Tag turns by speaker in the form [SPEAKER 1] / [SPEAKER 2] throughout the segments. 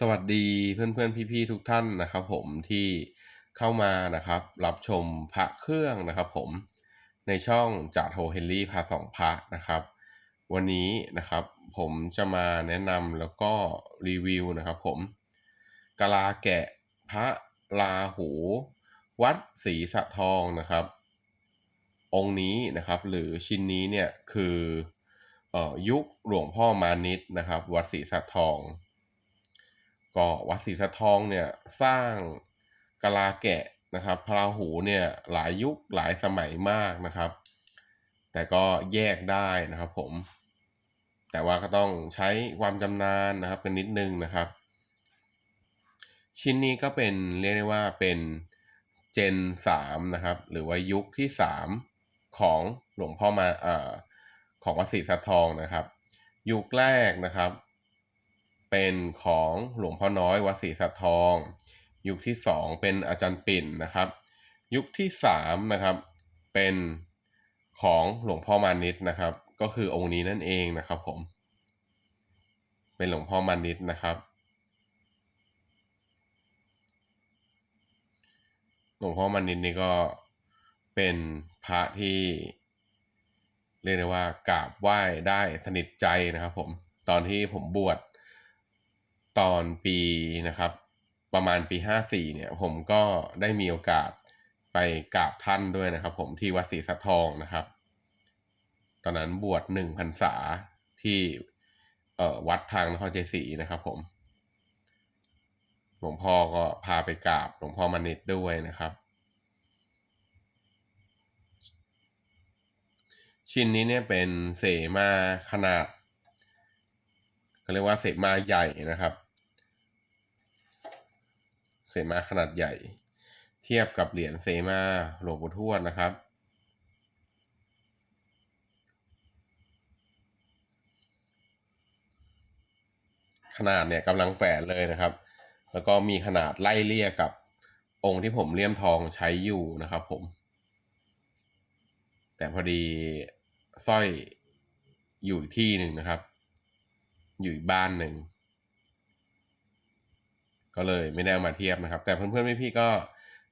[SPEAKER 1] สวัสดีเพื่อนๆพี่ๆทุกท่านนะครับ ผมที่เข้ามานะครับ รับชมพระเครื่องนะครับ ผมในช่องจ่าโทเฮนรี่พาสองพระนะครับ วันนี้นะครับ ผมจะมาแนะนำแล้วก็รีวิวนะครับ ผมกลาแกะพระลาหู วัดศรีสะทองนะครับ องค์นี้นะครับ หรือชิ้นนี้เนี่ยคือออยุคหลวงพ่อมานิดนะครับ วัดศรีสะทอง ก็วัดศรีสะทองเนี่ยสร้างกะลาแกะนะครับพระราหูเนี่ยหลายยุคหลายสมัยมากนะครับ แต่ก็แยกได้นะครับผม แต่ว่าก็ต้องใช้ความจำนานนะครับกันนิดนึงนะครับ ชิ้นนี้ก็เป็นเรียกได้ว่าเป็นเจนสามนะครับ หรือว่ายุคที่สามของหลวงพ่อมาเอ่อของวัดศรีสะทองนะครับ ยุคแรกนะครับ เป็นของหลวงพ่อน้อยวัดศรีสะทอง ยุคที่สองเป็นอาจารย์ปิ่นนะครับ ยุคที่สามนะครับเป็นของหลวงพ่อมานิดนะครับ ก็คือองค์นี้นั่นเองนะครับผม เป็นหลวงพ่อมานิดนะครับหลวงพ่อมานิดนี่ก็เป็นพระที่เรียกได้ว่ากราบไหว้ได้สนิทใจนะครับผมตอนที่ผมบวช ตอนปีนะครับ ประมาณปีห้าสี่เนี่ย ผมก็ได้มีโอกาสไปกราบท่านด้วยนะครับ ผมที่วัดศรีสะทองนะครับ ตอนนั้นบวชหนึ่งพรรษาที่เอ่อวัดทางนครชัยศรีนะครับ ผมหลวงพ่อก็พาไปกราบหลวงพ่อมานิดด้วยนะครับ ชิ้นนี้เนี่ยเป็นเสมาขนาดเขาเรียกว่าเสมาใหญ่นะครับ สมาขนาดใหญ่ เทียบกับเหรียญเสมาหลวงปู่ทวดนะครับ ขนาดเนี่ยกำลังแฝนเลยนะครับ แล้วก็มีขนาดไล่เลี่ยกับองค์ที่ผมเลี่ยมทองใช้อยู่นะครับผม แต่พอดีสร้อยอยู่ที่หนึ่งนะครับ อยู่บ้านหนึ่ง ก็เลยไม่ได้เอามาเทียบนะครับ แต่เพื่อนๆพี่ๆก็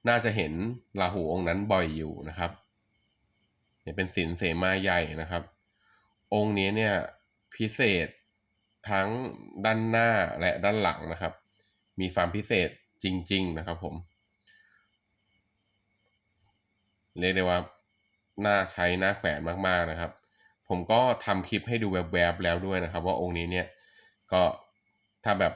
[SPEAKER 1] น่าจะเห็นราหูองค์นั้นบ่อยอยู่นะครับเนี่ยเป็นสินเสมาใหญ่นะครับ องค์นี้เนี่ยพิเศษทั้งด้านหน้าและด้านหลังนะครับ มีความพิเศษจริง ๆ นะครับผม เรียกได้ว่าน่าใช้น่าแขวนมากๆนะครับ ผมก็ทำคลิปให้ดูแวบๆแล้วด้วยนะครับ ว่าองค์นี้เนี่ยก็ถ้าแบบ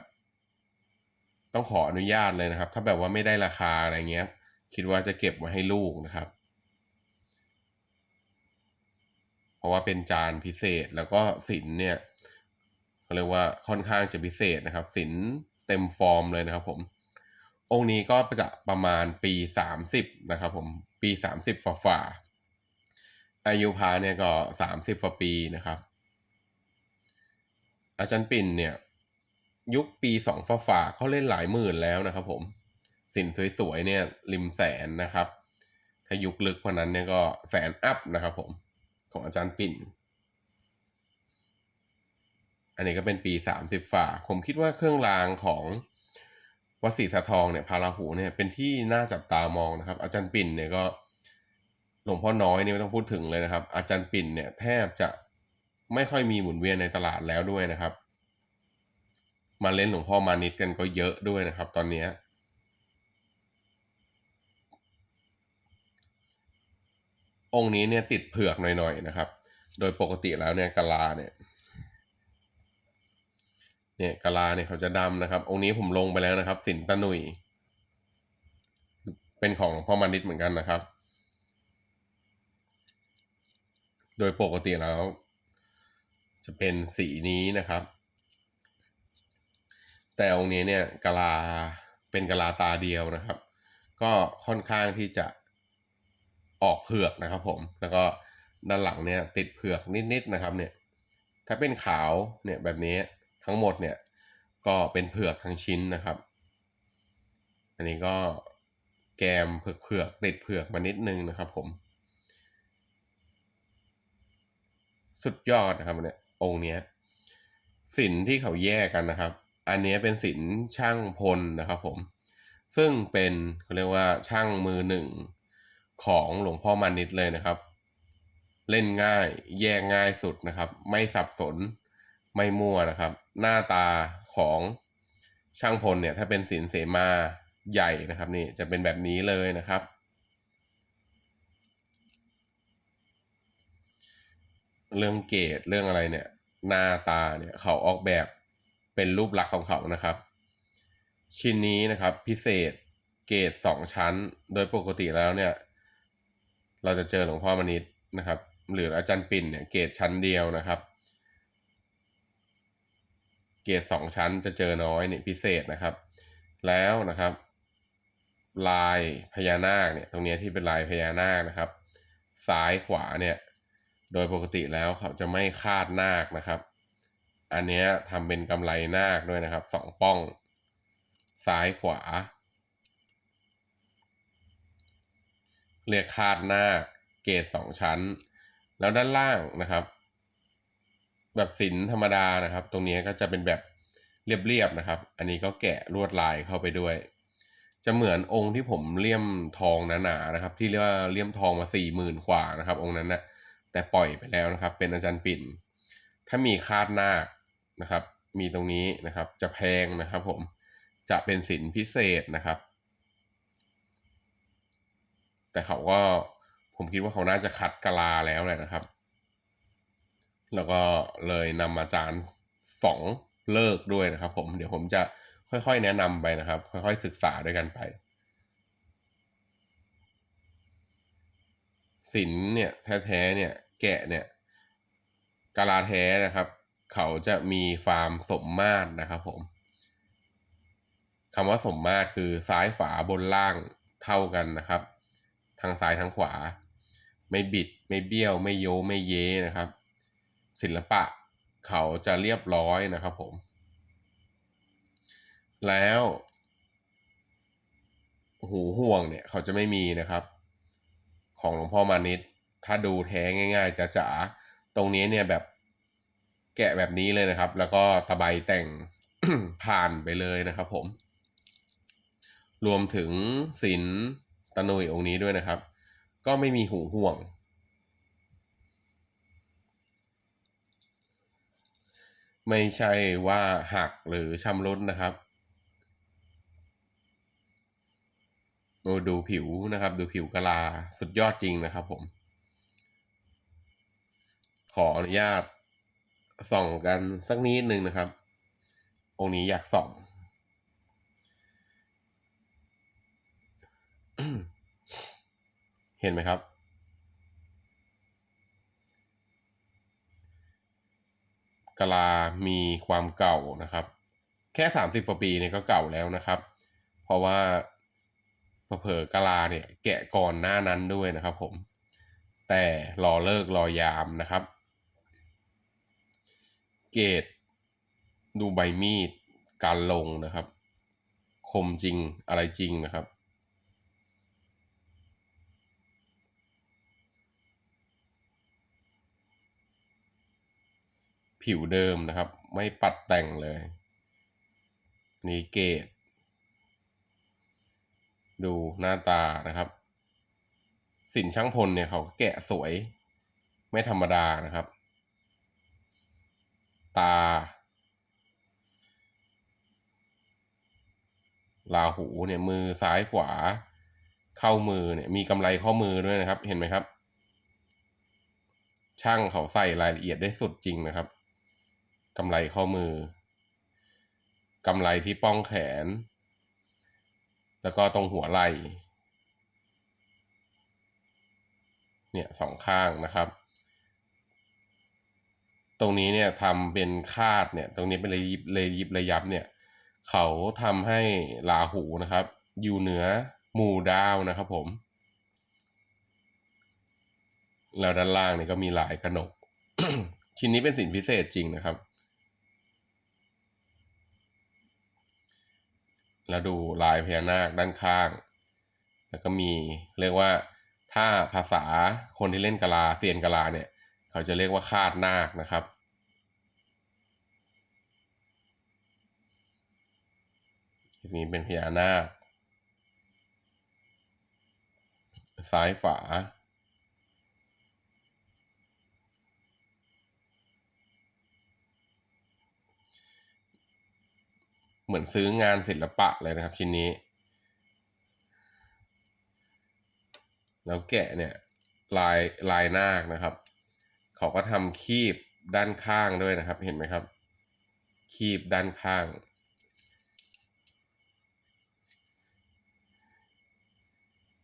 [SPEAKER 1] ต้องขออนุญาตเลยนะครับ ถ้าแบบว่าไม่ได้ราคาอะไรเงี้ย คิดว่าจะเก็บไว้ให้ลูกนะครับ เพราะว่าเป็นจานพิเศษแล้วก็สินเนี่ยเขาเรียกว่าค่อนข้างจะพิเศษนะครับ สินเต็มฟอร์มเลยนะครับ ผม องค์นี้ก็จะประมาณปีสามสิบนะครับผมปีสามสิบฝ่าฝ่าอายุพาเนี่ยก็สามสิบกว่าปีนะครับ อาจารย์ปิ่นเนี่ย ยุคปีสองฝ่าฝ่าเขาเล่นหลายหมื่นแล้วนะครับผม สินสวยๆเนี่ยริมแสนนะครับ ถ้ายุคลึกกว่านั้นเนี่ยก็แสนอัพนะครับผม ของอาจารย์ปิ่น อันนี้ก็เป็นปีสามสิบฝ่า ผมคิดว่าเครื่องรางของวัดศรีสะทองเนี่ยพาราหูเนี่ยเป็นที่น่าจับตามองนะครับ อาจารย์ปิ่นเนี่ยก็หลวงพ่อน้อยนี่ไม่ต้องพูดถึงเลยนะครับ อาจารย์ปิ่นเนี่ยแทบจะไม่ค่อยมีหมุนเวียนในตลาดแล้วด้วยนะครับ มาเล่นหลวงพ่อมานิดกันก็เยอะด้วยนะครับ ตอนนี้องค์นี้เนี่ยติดเผือกหน่อยๆนะครับ โดยปกติแล้วเนี่ยกะลาเนี่ยเนี่ยกะลาเนี่ยเขาจะดำนะครับ องค์นี้ผมลงไปแล้วนะครับ สินตะหนุย เป็นของหลวงพ่อมานิดเหมือนกันนะครับ โดยปกติแล้ว จะเป็นสีนี้นะครับ แต่องค์นี้เนี่ยกะลาเป็นกะลาตาเดียวนะครับ ก็ค่อนข้างที่จะออกเผือกนะครับผม แล้วก็ด้านหลังเนี่ยติดเผือกนิดๆนะครับเนี่ยถ้าเป็นขาวเนี่ยแบบนี้ทั้งหมดเนี่ยก็เป็นเผือกทั้งชิ้นนะครับ อันนี้ก็แกมเผือกเผือกติดเผือกมานิดนึงนะครับผม สุดยอดนะครับเนี่ยองค์เนี้ยสินที่เขาแยกกันนะครับ อันนี้เป็นศิลป์ช่างพลนะครับผม ซึ่งเป็นเขาเรียกว่าช่างมือหนึ่งของหลวงพ่อมานิดเลยนะครับ เล่นง่ายแยกง่ายสุดนะครับ ไม่สับสนไม่มั่วนะครับ หน้าตาของช่างพลเนี่ย ถ้าเป็นศิลป์เสมาใหญ่นะครับนี่จะเป็นแบบนี้เลยนะครับเรื่องเกตเรื่องอะไรเนี่ย หน้าตาเนี่ยเขาออกแบบ เป็นรูปลักษณ์ของเขานะครับ ชิ้นนี้นะครับพิเศษเกตสองชั้น โดยปกติแล้วเนี่ย เราจะเจอหลวงพ่อมณิษนะครับ หรืออาจารย์ปิ่นเนี่ยเกตชั้นเดียวนะครับ เกตสองชั้นจะเจอน้อยเนี่ยพิเศษนะครับ แล้วนะครับ ลายพญานาคเนี่ยตรงนี้ที่เป็นลายพญานาคนะครับ ซ้ายขวาเนี่ย โดยปกติแล้วเขาจะไม่คาดนาคนะครับ อันนี้ทำเป็นกำไรนาคด้วยนะครับสองป้อง ซ้ายขวา เรียกคาดนาคเกตสองชั้น แล้วด้านล่างนะครับ แบบศิลธรรมดานะครับ ตรงนี้ก็จะเป็นแบบเรียบๆนะครับ อันนี้ก็แกะลวดลายเข้าไปด้วย จะเหมือนองค์ที่ผมเลี่ยมทองหนาๆนะครับ ที่เรียกว่าเลี่ยมทองมาสี่หมื่นกว่านะครับ องค์นั้นนะ่ะแต่ปล่อยไปแล้วนะครับ เป็นอาจารย์ปิ่น ถ้ามีคาดนาค นะครับ มีตรงนี้นะครับ จะแพงนะครับ ผมจะเป็นสินพิเศษนะครับ แต่เขาก็ผมคิดว่าเขาน่าจะคัดกะลาแล้วแหละนะครับ แล้วก็เลยนำอาจารย์สองเลิกด้วยนะครับ ผมเดี๋ยวผมจะค่อยๆ แนะนำไปนะครับ ค่อยๆ ศึกษาด้วยกันไปศิลเนี่ยแท้ๆเนี่ยแกะเนี่ยกะลาแท้นะครับ เขาจะมีฟาร์มสมมาตรนะครับผมคำว่าสมมาตรคือซ้ายฝาบนล่างเท่ากันนะครับ ทางซ้ายทางขวา ไม่บิดไม่เบี้ยว ไม่โยไม่เยนะครับ ศิลปะเขาจะเรียบร้อยนะครับผม แล้วหูห่วงเนี่ยเขาจะไม่มีนะครับ ของหลวงพ่อมานิดถ้าดูแท้ง่าย ๆจะจ๋าตรงนี้เนี่ยแบบ แกะแบบนี้เลยนะครับ แล้วก็ตะไบแต่งผ่านไปเลยนะครับ ผม รวมถึงศิลตะนุยองค์นี้ด้วยนะครับ ก็ไม่มีหูห่วง ไม่ใช่ว่าหักหรือชำรุดนะครับโอ้ดูผิวนะครับ ดูผิวกะลาสุดยอดจริงนะครับผม ขออนุญาต ส่องกันสักนิดนึงนะครับ องค์นี้อยากส่องเห็นไหมครับ กลามีความเก่านะครับ แค่สามสิบกว่าปีเนี่ยก็เก่าแล้วนะครับ เพราะว่าเผลอกลาเนี่ยแกะก่อนหน้านั้นด้วยนะครับผม แต่รอเลิกรอยามนะครับ เกต ดูใบมีด การลงนะครับ คมจริงอะไรจริงนะครับ ผิวเดิมนะครับ ไม่ปัดแต่งเลยนี่เกต ดูหน้าตานะครับ สินช่างพลเนี่ยเขาแกะสวยไม่ธรรมดานะครับ ตา ลาหูเนี่ยมือซ้ายขวา เข้ามือเนี่ยมีกำไรข้อมือด้วยนะครับ เห็นไหมครับ ช่างเขาใส่รายละเอียดได้สุดจริงนะครับกำไรข้อมือกำไรที่ป้องแขน แล้วก็ตรงหัวไหล่เนี่ยสองข้างนะครับ ตรงนี้เนี่ยทำเป็นคาดเนี่ย ตรงนี้เป็นระยิบระยิบระยับเนี่ย เขาทำให้ลาหูนะครับ อยู่เหนือหมู่ดาวนะครับผม แล้วด้านล่างเนี่ยก็มีลายกระหนก ชิ้นนี้เป็นสินพิเศษจริงนะครับ แล้วดูลายพญานาคด้านข้าง แล้วก็มีเรียกว่าถ้าภาษาคนที่เล่นกะลาเซียนกะลาเนี่ย เขาจะเรียกว่าคาดนาคนะครับนี้เป็นพญานาค ซ้ายฝาเหมือนซื้องานศิลปะเลยนะครับชิ้นนี้ แล้วแกะเนี่ยลายลายนาคนะครับ เขาก็ทำคีบด้านข้างด้วยนะครับ เห็นไหมครับ คีบด้านข้าง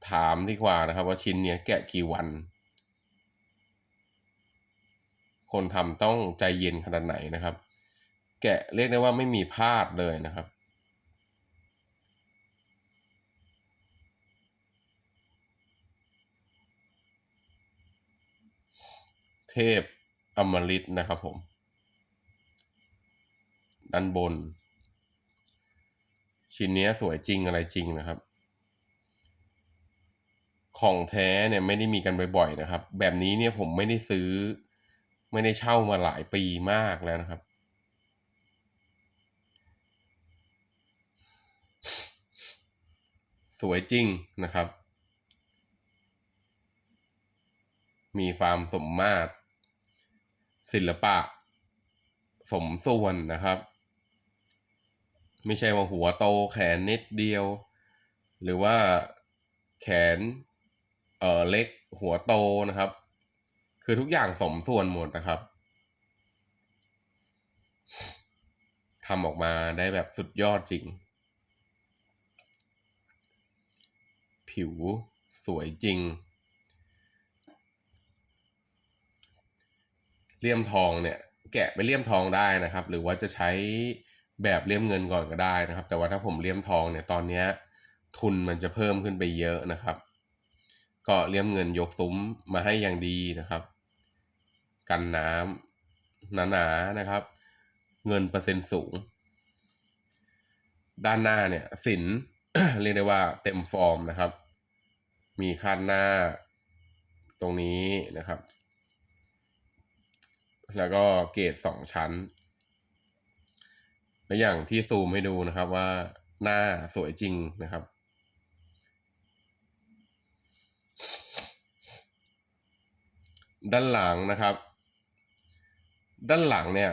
[SPEAKER 1] ถามดีกว่านะครับ ว่าชิ้นเนี้ยแกะกี่วัน คนทำต้องใจเย็นขนาดไหนนะครับ แกะเรียกได้ว่าไม่มีพลาดเลยนะครับ เทพอมฤตนะครับผม ด้านบน ชิ้นนี้สวยจริงอะไรจริงนะครับ ของแท้เนี่ยไม่ได้มีกันบ่อยๆนะครับ แบบนี้เนี่ยผมไม่ได้ซื้อ ไม่ได้เช่ามาหลายปีมากแล้วนะครับสวยจริงนะครับ มีความสมมาตร ศิลปะ สมส่วนนะครับ ไม่ใช่ว่าหัวโตแขนนิดเดียว หรือว่าแขนเออเล็กหัวโตนะครับ คือทุกอย่างสมส่วนหมดนะครับทำออกมาได้แบบสุดยอดจริง ผิวสวยจริง เลี่ยมทองเนี่ยแกะไปเลี่ยมทองได้นะครับ หรือว่าจะใช้แบบเลี่ยมเงินก่อนก็ได้นะครับ แต่ว่าถ้าผมเลี่ยมทองเนี่ยตอนเนี้ยทุนมันจะเพิ่มขึ้นไปเยอะนะครับ ก็เลี่ยมเงินยกซุ้มมาให้อย่างดีนะครับ กันน้ำหนาๆนะครับ เงินเปอร์เซ็นต์สูง ด้านหน้าเนี่ยสินเรียกได้ว่าเต็มฟอร์มนะครับ มีคาดหน้าตรงนี้นะครับ แล้วก็เกรดสองชั้นและอย่างที่ซูมให้ดูนะครับว่าหน้าสวยจริงนะครับ ด้านหลังนะครับ ด้านหลังเนี่ย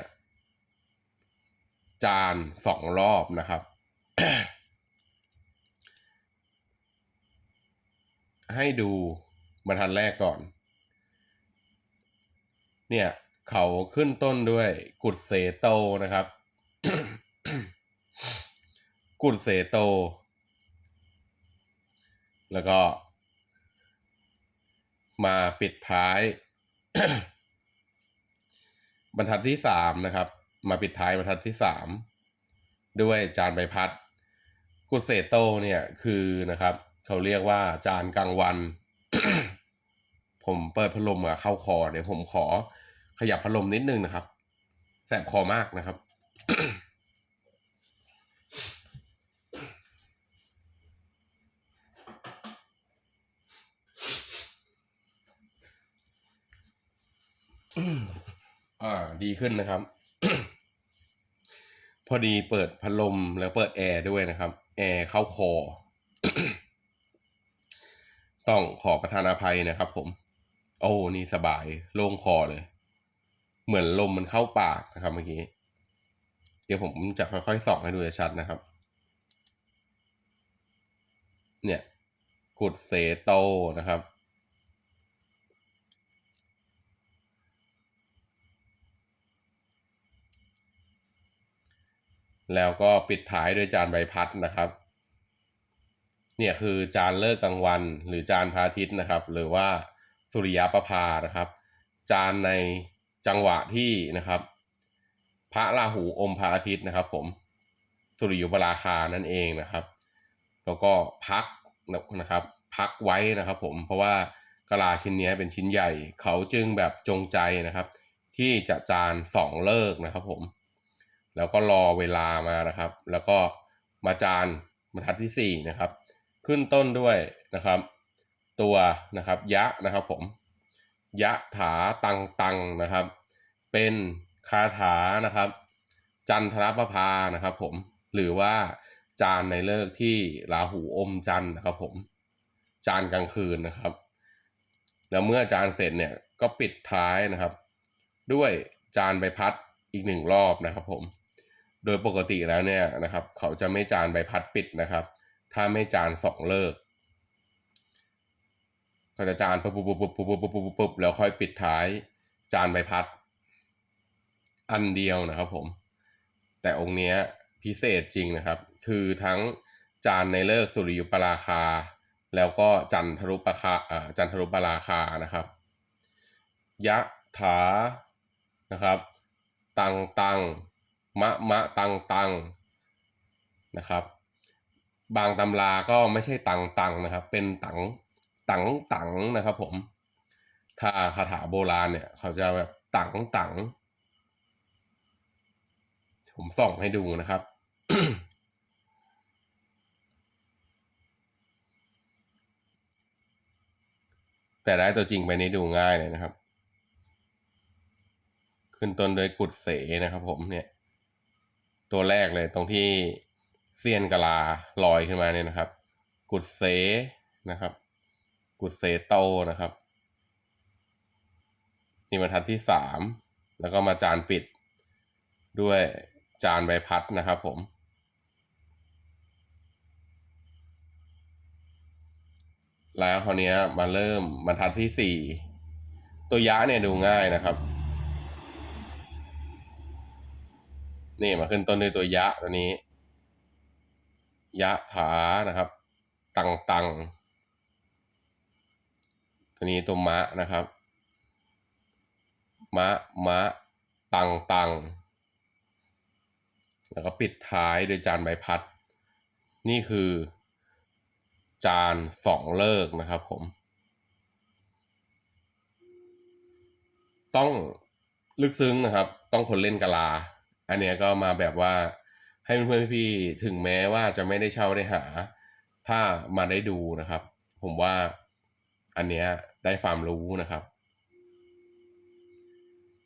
[SPEAKER 1] จานสองรอบนะครับ ให้ดูบรรทัดแรกก่อน เนี่ย เขาขึ้นต้นด้วย กุดเสโตนะครับ กุดเสโต แล้วก็ มาปิดท้าย บรรทัดที่สามนะครับ มาปิดท้ายบรรทัดที่สามด้วยจานใบพัด กุดเสโตเนี่ยคือนะครับเขาเรียกว่าจานกลางวัน ผมเปิดพัดลมอะเข้าคอเดี๋ยวผมขอ ขยับพัดลมนิดนึงนะครับ แสบคอมากนะครับ อ่าดีขึ้นนะครับ พอดีเปิดพัดลมแล้วเปิดแอร์ด้วยนะครับ แอร์เข้าคอ ต้องขอประทานอภัยนะครับผม โอ้ นี่สบาย โล่งคอเลย เหมือนลมมันเข้าปากนะครับเมื่อกี้ เดี๋ยวผมจะค่อยๆส่องให้ดูชัดนะครับ เนี่ยกุดเสโตนะครับ แล้วก็ปิดท้ายด้วยจานใบพัดนะครับ เนี่ยคือจานเลิกกลางวัน หรือจานพระอาทิตย์นะครับ หรือว่าสุริยประภานะครับ จานใน จังหวะที่นะครับ พระราหูอมพระอาทิตย์นะครับ ผมสุริยุปราคานั่นเองนะครับ แล้วก็พักนะครับ พักไว้นะครับ ผมเพราะว่ากะลาชิ้นนี้เป็นชิ้นใหญ่ เขาจึงแบบจงใจนะครับ ที่จะจานสองเลิกนะครับ ผม แล้วก็รอเวลามานะครับ แล้วก็มาจานบรรทัดที่สี่นะครับ ขึ้นต้นด้วยนะครับ ตัวนะครับ ยะนะครับ ผม ยะถาตังตังนะครับ เป็นคาถานะครับ จันทรประภานะครับผมหรือว่าจานในเลิกที่ราหูอมจันนะครับผมจานกลางคืนนะครับ แล้วเมื่อจานเสร็จเนี่ยก็ปิดท้ายนะครับ ด้วยจานใบพัดอีกหนึ่งรอบนะครับผมโดยปกติแล้วเนี่ยนะครับ เขาจะไม่จานใบพัดปิดนะครับ ถ้าไม่จานสองเลิก กระจานปุ๊บปุ๊บปุ๊บปุ๊บปุ๊บปุ๊บปุ๊บแล้วค่อยปิดท้ายจานใบพัด อันเดียวนะครับผม แต่องค์เนี้ยพิเศษจริงนะครับ คือทั้งจานในเลิกสุริยุปราคา แล้วก็จันทรุปราคาจันทรุปราคานะครับ ยะถานะครับ ตังตังมะมะตังตังนะครับ บางตำราก็ไม่ใช่ตังตังนะครับ เป็นตัง ตังตังนะครับผม ถ้าคาถาโบราณเนี่ย เขาจะแบบตังตังผมส่องให้ดูนะครับ แต่ได้ตัวจริงไปนี้ดูง่ายเลยนะครับ ขึ้นต้นโดยกุดเสนะครับผมเนี่ย ตัวแรกเลยตรงที่เซียนกะลาลอยขึ้นมาเนี่ยนะครับ กุดเสนะครับ กุดเสโตนะครับ นี่บรรทัดที่สามแล้วก็มาจานปิดด้วยจานใบพัดนะครับผม แล้วคราวนี้มาเริ่มบรรทัดที่สี่ตัวยะเนี่ยดูง่ายนะครับ นี่มาขึ้นต้นด้วยตัวยะตัวนี้ ยะถานะครับ ตังตัง ตัวนี้ตัวมะนะครับ มะ มะ ตังตัง แล้วก็ปิดท้ายด้วยจานใบพัด นี่คือ จานสองเลิกนะครับผม ต้องลึกซึ้งนะครับ ต้องคนเล่นกะลา อันเนี้ยก็มาแบบว่าให้เพื่อนๆพี่ถึงแม้ว่าจะไม่ได้เช่าได้หา ถ้ามาได้ดูนะครับ ผมว่าอันเนี้ย ได้ความรู้นะครับ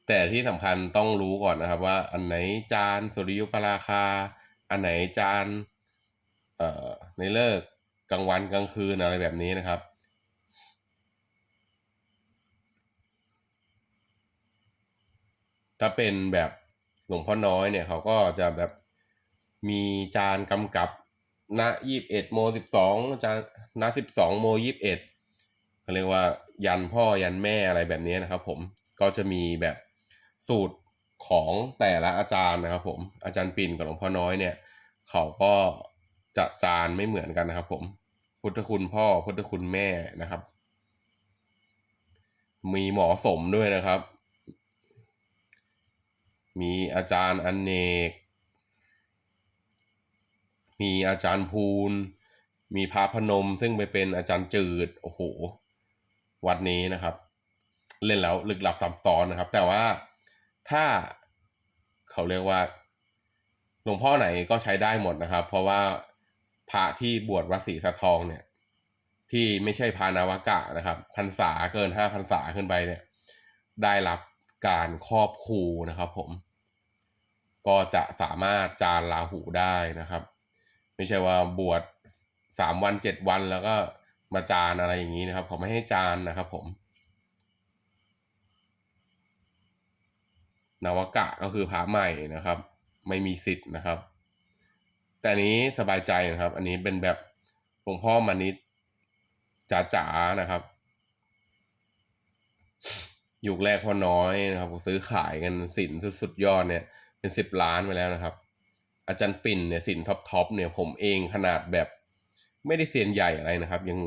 [SPEAKER 1] แต่ที่สำคัญต้องรู้ก่อนนะครับ ว่าอันไหนจานสุริยุปราคา อันไหนจานเอ่อในเลิกกลางวันกลางคืนอะไรแบบนี้นะครับถ้าเป็นแบบหลวงพ่อน้อยเนี่ยเขาก็จะแบบมีจานกำกับณยี่สิบเอ็ดโมสิบสองจานณสิบสองโมยี่สิบเอ็ด เขาเรียกว่ายันพ่อยันแม่อะไรแบบนี้นะครับ ผมก็จะมีแบบสูตรของแต่ละอาจารย์นะครับ ผมอาจารย์ปิ่นกับหลวงพ่อน้อยเนี่ย เขาก็จะจานไม่เหมือนกันนะครับ ผมพุทธคุณพ่อพุทธคุณแม่นะครับ มีหมอสมด้วยนะครับ มีอาจารย์อนเนก มีอาจารย์ภูลมีพระพนมซึ่งไปเป็นอาจารย์จืดโอ้โห วัดนี้นะครับ เล่นแล้วลึกลับซับซ้อนนะครับ แต่ว่าถ้าเขาเรียกว่าหลวงพ่อไหนก็ใช้ได้หมดนะครับ เพราะว่าพระที่บวชวัดศรีสะทองเนี่ย ที่ไม่ใช่พานาวกะนะครับพรรษาเกินห้าพรรษาขึ้นไปเนี่ย ได้รับการครอบครูนะครับ ผม ก็จะสามารถจานลาหูได้นะครับ ไม่ใช่ว่าบวชสามวันเจ็ดวันแล้วก็ มาจานอะไรอย่างนี้นะครับเขาไม่ให้จานนะครับผมนวกะก็คือพระใหม่นะครับ ไม่มีสิทธิ์นะครับ แต่นี้สบายใจนะครับ อันนี้เป็นแบบหลวงพ่อมานิดจ๋าๆนะครับยุคแรกพอน้อยนะครับซื้อขายกันสินสุดๆยอดเนี่ย เป็นสิบล้านไปแล้วนะครับ อาจารย์ปิ่นเนี่ยสินท็อปท็อปเนี่ยผมเองขนาดแบบ ไม่ได้เซียนใหญ่อะไรนะครับ ยัง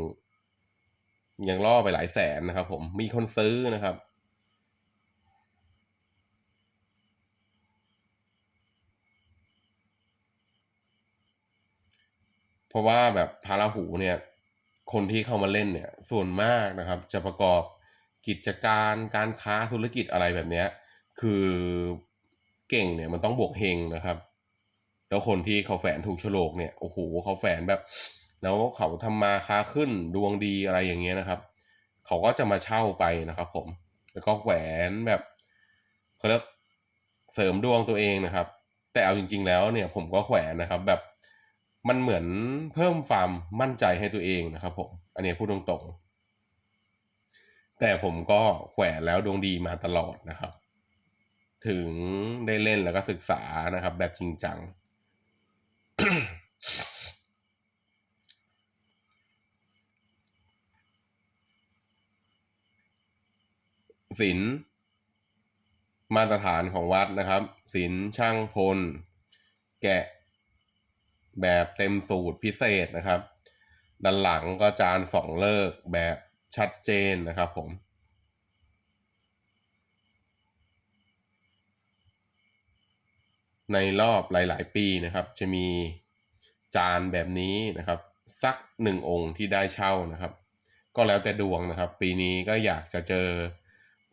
[SPEAKER 1] ยังล่อไปหลายแสนนะครับ ผมมีคนซื้อนะครับ เพราะว่าแบบพาราหูเนี่ย คนที่เข้ามาเล่นเนี่ย ส่วนมากนะครับ จะประกอบกิจการการค้าธุรกิจอะไรแบบเนี้ย คือเก่งเนี่ยมันต้องบวกเฮงนะครับ แล้วคนที่เขาแฝนถูกโฉลกเนี่ยโอ้โหเขาแฝนแบบ แล้วเขาทำมาค้าขึ้นดวงดีอะไรอย่างเงี้ยนะครับ เขาก็จะมาเช่าไปนะครับ ผม แล้วก็แขวนแบบเขาเรียกเสริมดวงตัวเองนะครับ แต่เอาจริง ๆ แล้วเนี่ยผมก็แขวนนะครับ แบบมันเหมือนเพิ่มความมั่นใจให้ตัวเองนะครับ ผม อันนี้พูดตรงๆ แต่ผมก็แขวนแล้วดวงดีมาตลอดนะครับ ถึงได้เล่นแล้วก็ศึกษานะครับ แบบจริงจัง ศิลมาตรฐานของวัดนะครับศิลช่างพล แกะแบบเต็มสูตรพิเศษนะครับ ด้านหลังก็จานสองเลิกแบบชัดเจนนะครับผมในรอบหลาย ๆ ปีนะครับ จะมีจานแบบนี้นะครับ สักหนึ่งองค์ที่ได้เช่านะครับ ก็แล้วแต่ดวงนะครับ ปีนี้ก็อยากจะเจอ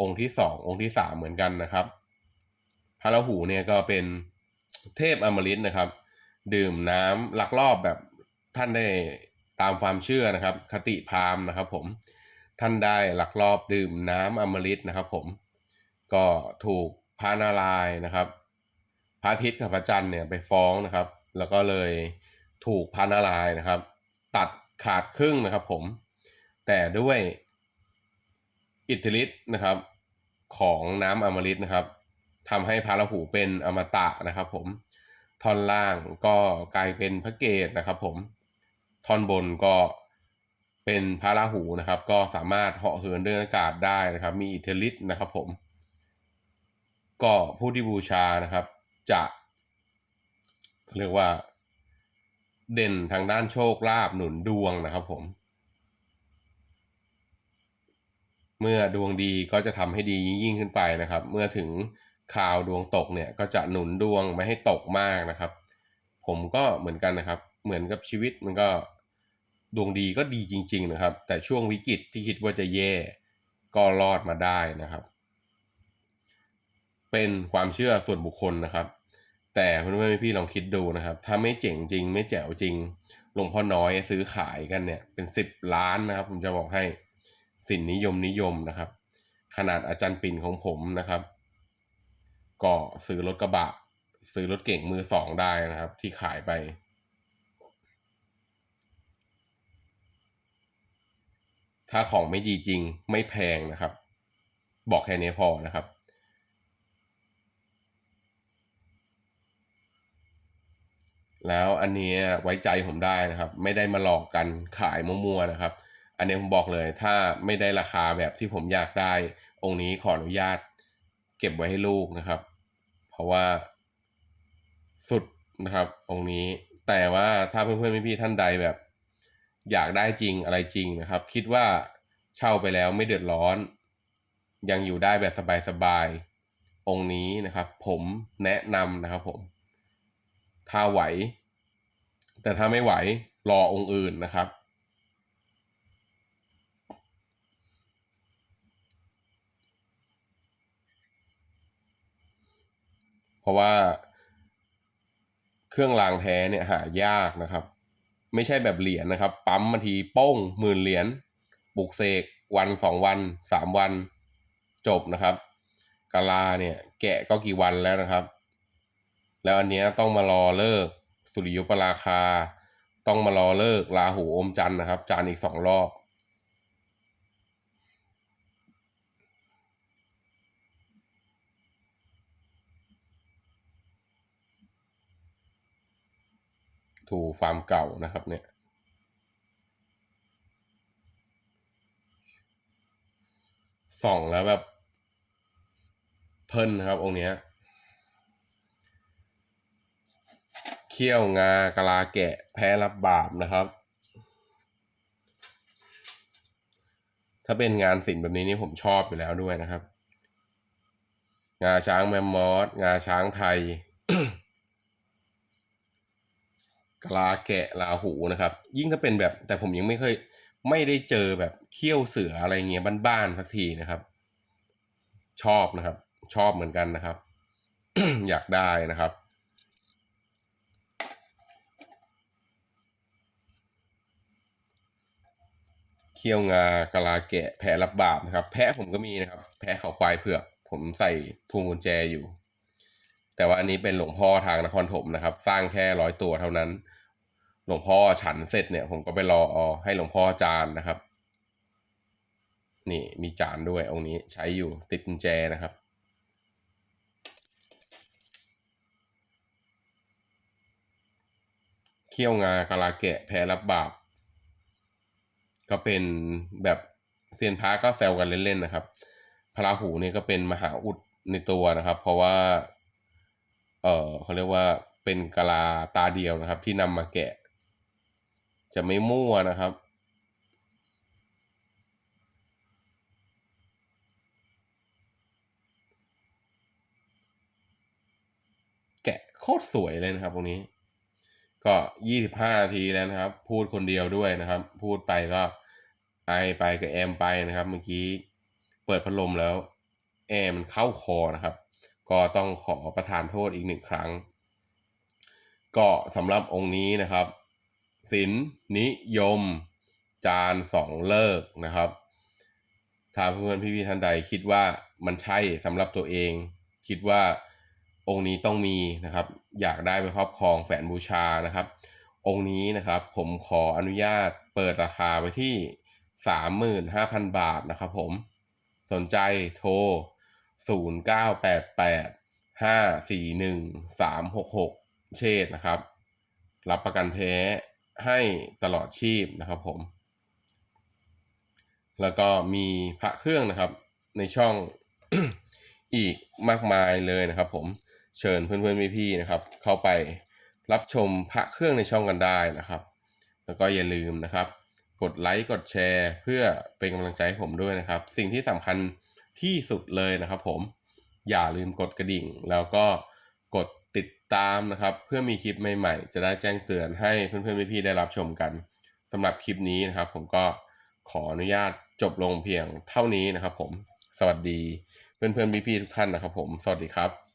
[SPEAKER 1] องค์ที่สององค์ที่สามเหมือนกันนะครับ พระราหูเนี่ยก็เป็นเทพอมฤตนะครับ ดื่มน้ำลักลอบแบบท่านได้ตามความเชื่อนะครับ คติพราหมณ์นะครับ ผมท่านได้ลักลอบดื่มน้ำอมฤตนะครับ ผมก็ถูกพระนารายณ์นะครับ พระอาทิตย์กับพระจันทร์เนี่ยไปฟ้องนะครับ แล้วก็เลยถูกพระนารายณ์นะครับ ตัดขาดครึ่งนะครับ ผมแต่ด้วย อิทธิฤทธิ์นะครับ ของน้ำอมฤตนะครับทำให้พระราหูเป็นอมตะนะครับ ผมท่อนล่างก็กลายเป็นพระเกศนะครับ ผมท่อนบนก็เป็นพระราหูนะครับ ก็สามารถเหาะเหินเดินอากาศได้นะครับ มีอิทธิฤทธิ์นะครับ ผม ก็ผู้ที่บูชานะครับ จะเรียกว่า เด่นทางด้านโชคลาภหนุนดวงนะครับ ผม เมื่อดวงดีก็จะทำให้ดียิ่งขึ้นไปนะครับ เมื่อถึงข่าวดวงตกเนี่ยก็จะหนุนดวงไม่ให้ตกมากนะครับ ผมก็เหมือนกันนะครับ เหมือนกับชีวิตมันก็ดวงดีก็ดีจริง ๆ นะครับ แต่ช่วงวิกฤตที่คิดว่าจะแย่ก็รอดมาได้นะครับ เป็นความเชื่อส่วนบุคคลนะครับ แต่เพื่อนๆพี่ลองคิดดูนะครับ ถ้าไม่เจ๋งจริง ไม่แจ๋วจริงหลวงพ่อน้อยซื้อขายกันเนี่ยเป็นสิบล้านนะครับ ผมจะบอกให้ สินนิยมนิยมนะครับ ขนาดอาจารย์ปิ่นของผมนะครับ ก็ซื้อรถกระบะ ซื้อรถเก่งมือสองได้นะครับ ที่ขายไป ถ้าของไม่ดีจริงไม่แพงนะครับ บอกแค่นี้พอนะครับแล้วอันนี้ไว้ใจผมได้นะครับ ไม่ได้มาหลอกกันขายมั่วๆนะครับ อันนี้ผมบอกเลยถ้าไม่ได้ราคาแบบที่ผมอยากได้ องค์นี้ขออนุญาต เก็บไว้ให้ลูกนะครับ เพราะว่าสุดนะครับ องค์นี้แต่ว่าถ้าเพื่อนๆพี่ๆท่านใดแบบ อยากได้จริงอะไรจริงนะครับ คิดว่าเช่าไปแล้วไม่เดือดร้อน ยังอยู่ได้แบบสบายๆองค์นี้นะครับ ผมแนะนำนะครับ ผมถ้าไหว แต่ถ้าไม่ไหวรอองค์อื่นนะครับ ราะว่า เครื่องรางแท้เนี่ยหายากนะครับ ไม่ใช่แบบเหรียญนะครับ ปั๊มบาทีโป้งหมื่นเหรียญปลุกเสกวันสองวันสามวัน จบนะครับกาลาเนี่ย แกะก็กี่วันแล้วนะครับ แล้วอันเนี้ยต้องมารอเลิกสุริยุปราคา ต้องมารอเลิกลาหูอมจันทร์นะครับ จานอีกสองรอบ ถูฟาร์มเก่านะครับเนี่ยส่องแล้วแบบเพิ่นนะครับองค์เนี้ยเขี้ยวงากะลาแกะแพ้รับบาปนะครับ ถ้าเป็นงานศิลป์แบบนี้นี่ผมชอบอยู่แล้วด้วยนะครับ งาช้างแมมมอสงาช้างไทย ลาแกะลาหูนะครับ ยิ่งถ้าเป็นแบบแต่ผมยังไม่เคยไม่ได้เจอแบบเขี้ยวเสืออะไรเงี้ยบ้านๆสักทีนะครับ ชอบนะครับ ชอบเหมือนกันนะครับ อยากได้นะครับ เขี้ยวงากะลาแกะแพะรับบาปนะครับ แพะผมก็มีนะครับ แพะเขาควายเผือก ผมใส่พวงกุญแจอยู่ แต่ว่าอันนี้เป็นหลวงพ่อทางนครถมนะครับ สร้างแค่ร้อยตัวเท่านั้น หลวงพ่อฉันเสร็จเนี่ย ผมก็ไปรออให้หลวงพ่อจานนะครับ นี่มีจานด้วยองค์นี้ใช้อยู่ติดกุญแจนะครับ เขี้ยวงากะลาแกะแพ้รับบาปก็เป็นแบบเซียนพระก็แซวกันเล่นๆนะครับ พระราหูเนี่ยก็เป็นมหาอุดในตัวนะครับ เพราะว่า เออเขาเรียกว่าเป็นกะลาตาเดียวนะครับ ที่นำมาแกะ จะไม่มั่วนะครับ แกะโคตรสวยเลยนะครับตรงนี้ ก็ยี่สิบห้านาทีแล้วนะครับ พูดคนเดียวด้วยนะครับ พูดไปก็ไอไปกับแอมไปนะครับเมื่อกี้เปิดพัดลมแล้ว แอร์มันเข้าคอนะครับ ก็ต้องขอประทานโทษอีกหนึ่งครั้ง ก็สำหรับองค์นี้นะครับ ศิลนิยม จานสองเลิกนะครับ ถ้าเพื่อนพี่ๆท่านใดคิดว่ามันใช่สำหรับตัวเอง คิดว่าองค์นี้ต้องมีนะครับ อยากได้ไปครอบครองแฝนบูชานะครับ องค์นี้นะครับผมขออนุญาตเปิดราคาไปที่สามหมื่นห้าพันบาทนะครับผมสนใจโทรศูนย์เก้าแปดแปดห้าสี่หนึ่งสามหกหกเชษนะครับ รับประกันแท้ ให้ตลอดชีพนะครับผม แล้วก็มีพระเครื่องนะครับ ในช่องอีกมากมายเลยนะครับ ผมเชิญเพื่อนๆพี่ๆนะครับ เข้าไปรับชมพระเครื่องในช่องกันได้นะครับ แล้วก็อย่าลืมนะครับ กดไลค์กดแชร์ เพื่อเป็นกำลังใจให้ผมด้วยนะครับ สิ่งที่สำคัญที่สุดเลยนะครับ ผมอย่าลืมกดกระดิ่ง แล้วก็กดติด ตามนะครับ เพื่อมีคลิปใหม่ๆ จะได้แจ้งเตือนให้เพื่อนๆพี่ๆได้รับชมกันสำหรับคลิปนี้นะครับ ผมก็ขออนุญาตจบลงเพียงเท่านี้นะครับ ผมสวัสดีเพื่อนๆพี่ๆทุกท่านนะครับ ผมสวัสดีครับ